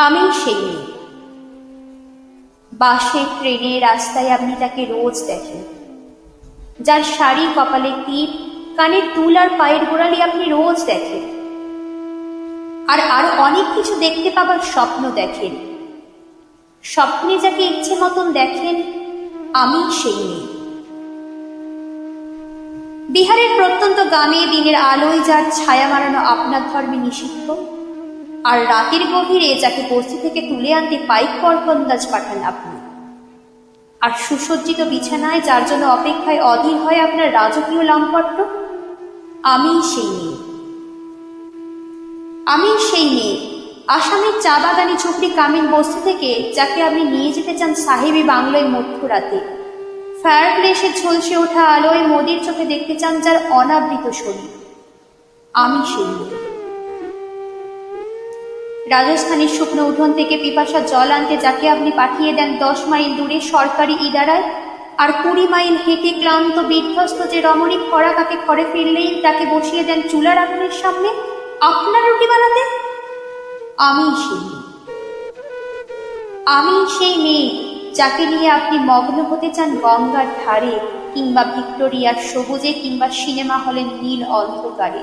আমি সেই মেয়ে। বাসে ট্রেনে রাস্তায় আপনি তাকে রোজ দেখেন। যার শাড়ি কপালে টিপ, কানের তুল আর পায়ের গোড়ালি আপনি রোজ দেখেন। আর আরও অনেক কিছু দেখতে পাবার স্বপ্ন দেখেন। স্বপ্নে যাকে ইচ্ছে মতন দেখেন, আমি সেই মেয়ে। বিহারের প্রত্যন্ত গ্রামে দিনের আলোয় যার ছায়া মারানো আপনার ধর্মে নিষিদ্ধ আর রাতের গভীরে যাকে বস্তি থেকে তুলে আনতে পাইক পরবন্দাজ পাঠান আপনি। আর সুসজ্জিত বিছানায় যার জন্য অপেক্ষায় অধীর হয় আপনার রাজকীয় লম্পট্ট? আমি সেই মেয়ে। আমি সেই মেয়ে। আসামের চা বাগানি ঝুপড়ি কামিন বস্তি থেকে যাকে আপনি নিয়ে যেতে চান সাহেবী বাংলোয় মধ্যরাতে। ফায়ার প্লেসে ঝলসে ওঠা আলোয় মোদির চোখে দেখতে চান যার অনাবৃত শরীর। আমি সেই মেয়ে। রাজস্থানের শুকনো উঠোন থেকে পিপাসা জল আনতে যাকে আপনি পাঠিয়ে দেন দশ মাইল দূরে সরকারি ইদারায়, আর কুড়ি মাইল হেঁটে ক্লান্ত, বিধ্বস্ত যে রমণীক খরা তাকে ঘরে ফিরলেই তাকে বসিয়ে দেন চুলার আগুনের সামনে, আপনার রুটি বানাতে আমি সেই। আমি সেই মেয়ে যাকে নিয়ে আপনি মগ্ন হতে চান গঙ্গার ধারে, কিংবা ভিক্টোরিয়ার সবুজে, কিংবা সিনেমা হলের নীল অন্ধকারে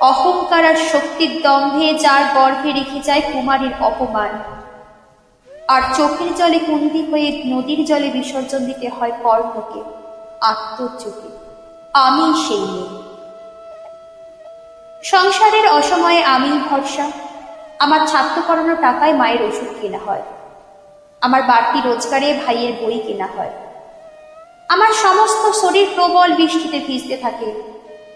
অহংকার আর শক্তির দম্ভে যার গর্ভে রেখে যায় কুমারীর অপমান। আর চোখের জলে কুন্দি হয়ে নদীর জলে বিসর্জন দিতে হয় কর্ণকে আত্মচোখে আমি সেই মেয়ে। সংসারের অসময়ে আমি ভরসা। আমার ছাত্র করানোর টাকায় মায়ের ওষুধ কেনা হয়। আমার বাড়তি রোজগারে ভাইয়ের বই কেনা হয়। আমার সমস্ত শরীর প্রবল বৃষ্টিতে ভিজতে থাকে।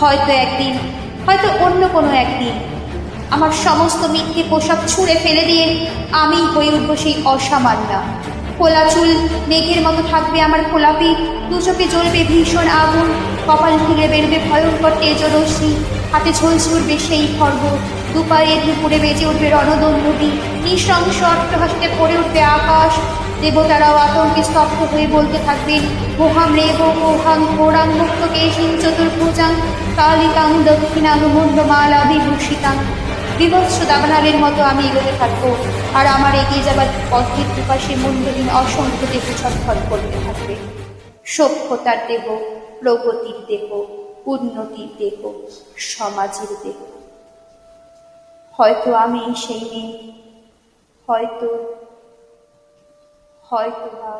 হয়তো একদিন, হয়তো অন্য কোনো একদিন, আমার সমস্ত মিথ্যে পোশাক ছুঁড়ে ফেলে দিয়ে আমি হয়ে উঠবো সেই অসামান্যা। খোলা চুল, মেঘের মতো থাকবে আমার খোলা পিঠ, দু চোখে জ্বলবে ভীষণ আগুন, কপাল ফুলে বেরোবে ভয়ঙ্কর তেজ রশ্মি হাতে ঝলসে উঠবে সেই খর্গ, দুপায়ে দুপুরে বেজে উঠবে রণদণ্ডটি নৃশংস অট্টহাসিতে পড়ে উঠবে আকাশ, দেবতারাও আতঙ্কে স্তব্ধ হয়ে বলতে থাকবেন মোহাম রেব মোহাং ঘোরাং মুক্ত কেশিং চতুর্ভুজাং কালিকাং দক্ষিণাং মুন্ডমালা বিভূষিতাং। বিভৎস দাবানালের মতো আমি এগোতে থাকব, আর আমার এগিয়ে যাবার পথের দুপাশে মুন্ডহীন অসংখ্য দেহ ছটফট করতে থাকবে। সভ্যতার দেহ প্রগতির দেহ উন্নতির দেহ সমাজের দেহ হয়তো আমি সেই মেয়ে, হয়তো হয়তো বা